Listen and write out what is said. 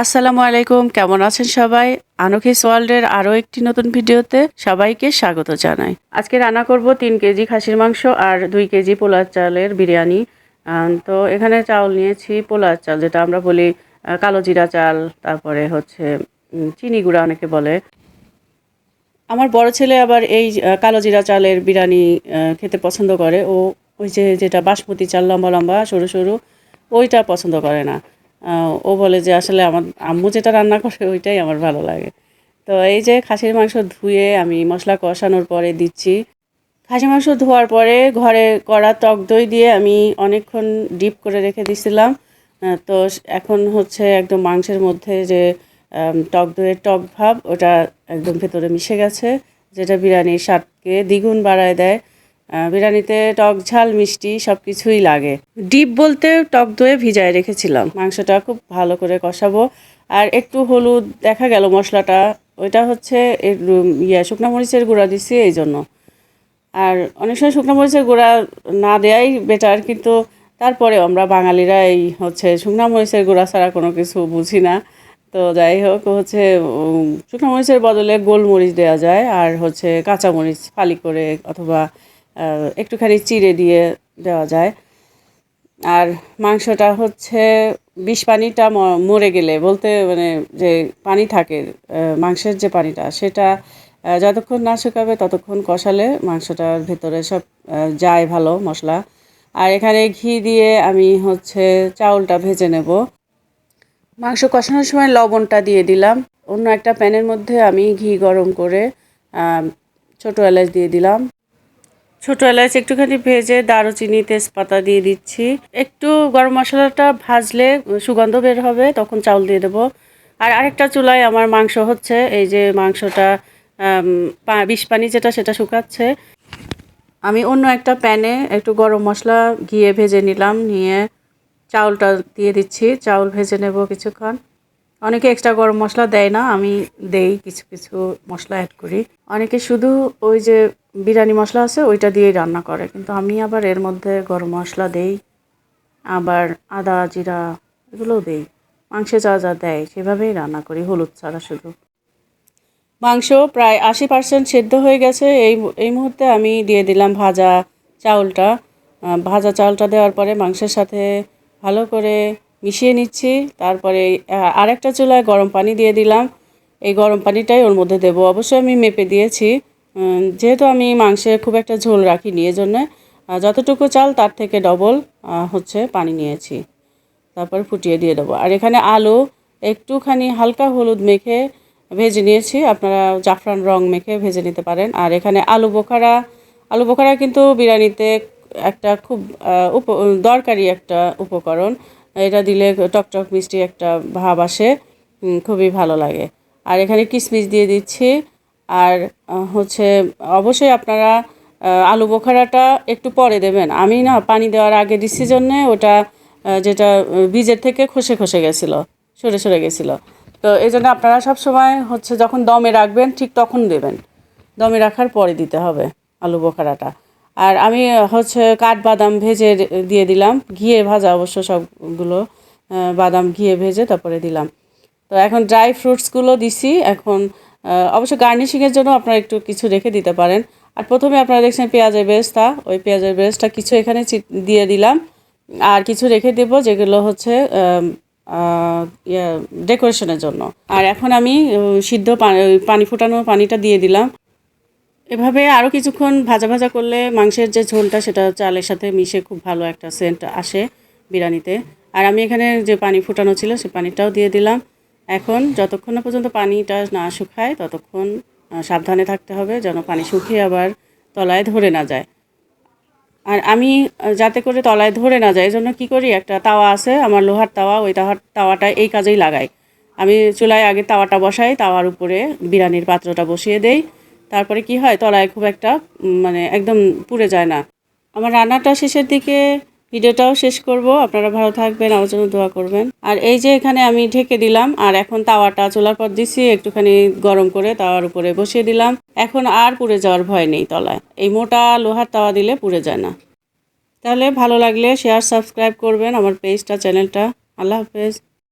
আসসালামু আলাইকুম, কেমন আছেন সবাই? আনখিস ওয়ার্ল্ডের আরও একটি নতুন ভিডিওতে সবাইকে স্বাগত জানাই। আজকে রান্না করব তিন কেজি খাসির মাংস আর দুই কেজি পোলার চালের বিরিয়ানি। তো এখানে চাউল নিয়েছি পোলার চাল, যেটা আমরা বলি কালো জিরা চাল, তারপরে হচ্ছে চিনি গুঁড়া অনেকে বলে। আমার বড় ছেলে আবার এই কালো জিরা চালের বিরিয়ানি খেতে পছন্দ করে। ও ওই যে যেটা বাসমতি চাল, লম্বা লম্বা, সরু সরু, ওইটা পছন্দ করে না। ও বলে যে আসলে আমার আম্মু যেটা রান্না করে ওইটাই আমার ভালো লাগে। তো এই যে খাসির মাংস ধুয়ে আমি মশলা কষানোর পরে দিচ্ছি। খাসি মাংস ধোয়ার পরে ঘরে করা টক দই দিয়ে আমি অনেকক্ষণ ডিপ করে রেখে দিছিলাম। তো এখন হচ্ছে একদম মাংসের মধ্যে যে টক দইয়ের টক ভাব, ওটা একদম ভেতরে মিশে গেছে, যেটা বিরিয়ানির স্বাদকে দ্বিগুণ বাড়ায় দেয়। বিরিয়ানিতে টক ঝাল, মিষ্টি সব কিছুই লাগে। ডিপ বলতে টক দইয়ে ভিজায় রেখেছিলাম। মাংসটা খুব ভালো করে কষাবো। আর একটু হলুদ দেখা গেল মশলাটা। ওইটা হচ্ছে ইয়ে শুকনো মরিচের গুঁড়া দিছি এই জন্য। আর অনেক সময় শুকনো মরিচের গুঁড়া না দেওয়াই বেটার কিন্তু তারপরে আমরা বাঙালিরা এই হচ্ছে শুকনো মরিচের গুঁড়া ছাড়া কোনো কিছু বুঝি না। তো যাই হোক, হচ্ছে শুকনো মরিচের বদলে গোলমরিচ দেওয়া যায়। আর হচ্ছে কাঁচা মরিচ ফালি করে অথবা একটুখানি চিড়ে দিয়ে দেওয়া যায়। আর মাংসটা হচ্ছে বিষ পানিটা মরে গেলে বলতে মানে যে পানি থাকে মাংসের যে পানিটা সেটা যতক্ষণ না শুকাবে ততক্ষণ কষালে মাংসটার ভেতরে সব যায় ভালো মশলা। আর এখানে ঘি দিয়ে আমি হচ্ছে চাউলটা ভেজে নেব। মাংস কষানোর সময় লবণটা দিয়ে দিলাম। অন্য একটা প্যানের মধ্যে আমি ঘি গরম করে ছোটো এলাচ দিয়ে দিলাম। ছোট এলাচ একটুখানি ভেজে দারুচিনি তেজপাতা দিয়ে দিচ্ছি। একটু গরম মশলাটা ভাজলে সুগন্ধ বের হবে, তখন চাউল দিয়ে দেবো। আর আরেকটা চুলায় আমার মাংস হচ্ছে, এই যে মাংসটা বিষ পানি যেটা সেটা শুকাচ্ছে। আমি অন্য একটা প্যানে একটু গরম মশলা ঘিয়ে ভেজে নিলাম, নিয়ে চাউলটা দিয়ে দিচ্ছি। চাউল ভেজে নেব কিছুক্ষণ। অনেকে এক্সট্রা গরম মশলা দেয় না, আমি দেই কিছু কিছু মশলা অ্যাড করি। অনেকে শুধু ওই যে বিরিয়ানি মশলা আছে, ওইটা দিয়েই রান্না করে। কিন্তু আমি আবার এর মধ্যে গরম মশলা দেই, আবার আদা, জিরা এগুলোও দেই। মাংসে যা যা দেয়, সেভাবেই রান্না করি, হলুদ ছাড়া শুধু। মাংস প্রায় আশি পার্সেন্ট সেদ্ধ হয়ে গেছে। এই এই মুহূর্তে আমি দিয়ে দিলাম ভাজা চাউলটা। ভাজা চাউলটা দেওয়ার পরে মাংসের সাথে ভালো করে মিশিয়ে নিচ্ছি তারপরে আরেকটা চুলায় গরম পানি দিয়ে দিলাম। এই গরম পানিটাই ওর মধ্যে দেবো। অবশ্যই আমি মেপে দিয়েছি। যেহেতু আমি মাংসে খুব একটা ঝোল রাখিনি এজন্য আহ, যতটুকু চাল তার থেকে ডবল হচ্ছে পানি নিয়েছি। তারপর ফুটিয়ে দিয়ে দেবো। আর এখানে আলু একটুখানি হালকা হলুদ মেখে ভেজে নিয়েছি। আপনারা জাফরান রং মেখে ভেজে নিতে পারেন। আর এখানে আলু বোখারা আলু বোখারা কিন্তু বিরিয়ানিতে একটা খুব উপ দরকারি একটা উপকরণ। এটা দিলে টকটক মিষ্টি একটা ভাব আসে খুবই ভালো লাগে। আর এখানে কিশমিশ দিয়ে দিচ্ছি। আর হচ্ছে অবশ্যই আপনারা আলু বোখারাটা একটু পরে দেবেন। আমি না পানি দেওয়ার আগে দিচ্ছি জন্যে ওটা যেটা বীজের থেকে খসে খসে গেছিল, সরে সরে গেছিল। তো এই জন্য আপনারা সব সময় হচ্ছে যখন দমে রাখবেন ঠিক তখন দেবেন। দমে রাখার পরে দিতে হবে আলু বোখারাটা। আর আমি হচ্ছে কাঠবাদাম ভেজে দিয়ে দিলাম। ঘিয়ে ভাজা অবশ্য সবগুলো বাদাম ঘিয়ে ভেজে তারপরে দিলাম। তো এখন ড্রাই ফ্রুটসগুলো দিছি। এখন অবশ্য গার্নিশিংয়ের জন্য আপনারা একটু কিছু রেখে দিতে পারেন। আর প্রথমে আপনারা দেখছেন পেঁয়াজের বেরেস্তা ওই পেঁয়াজের বেরেস্তা কিছু এখানে দিয়ে দিলাম। আর কিছু রেখে দেবো যেগুলো হচ্ছে ডেকোরেশনের জন্য। আর এখন আমি সিদ্ধ পানি ফুটানো পানিটা দিয়ে দিলাম। এভাবে আরও কিছুক্ষণ ভাজা ভাজা করলে মাংসের যে ঝোলটা, সেটা চালের সাথে মিশে খুব ভালো একটা সেন্ট আসে বিরিয়ানিতে। আর আমি এখানে যে পানি ফুটানো ছিল, সে পানিটাও দিয়ে দিলাম। এখন যতক্ষণ না পর্যন্ত পানিটা না শুকায়, ততক্ষণ সাবধানে থাকতে হবে যেন পানি শুকিয়ে আবার তলায় ধরে না যায়। আর আমি যাতে করে তলায় ধরে না যায় জন্য কী করি? একটা তাওয়া আছে, আমার লোহার তাওয়া, ওই তাওয়ার, তাওয়াটা এই কাজেই লাগাই। আমি চুলায় আগে তাওয়াটা বসাই, তাওয়ার উপরে বিরিয়ানির পাত্রটা বসিয়ে দেই। তারপরে কি হয়, তলায় খুব একটা মানে একদম পুড়ে যায় না। আমার রান্নাটা শেষের দিকে, ভিডিওটাও শেষ করব। আপনারা ভালো থাকবেন, আমার জন্য দোয়া করবেন। আর এই যে এখানে আমি ঢেকে দিলাম, আর এখন তাওয়াটা চুলার পর দিছি, একটুখানি গরম করে তাওয়ার উপরে বসিয়ে দিলাম। এখন আর পুড়ে যাওয়ার ভয় নেই তলায়। এই মোটা লোহার তাওয়া দিলে পুড়ে যায় না। তাহলে ভালো লাগলে শেয়ার সাবস্ক্রাইব করবেন, আমার পেজটা চ্যানেলটা আল্লাহ হাফেজ।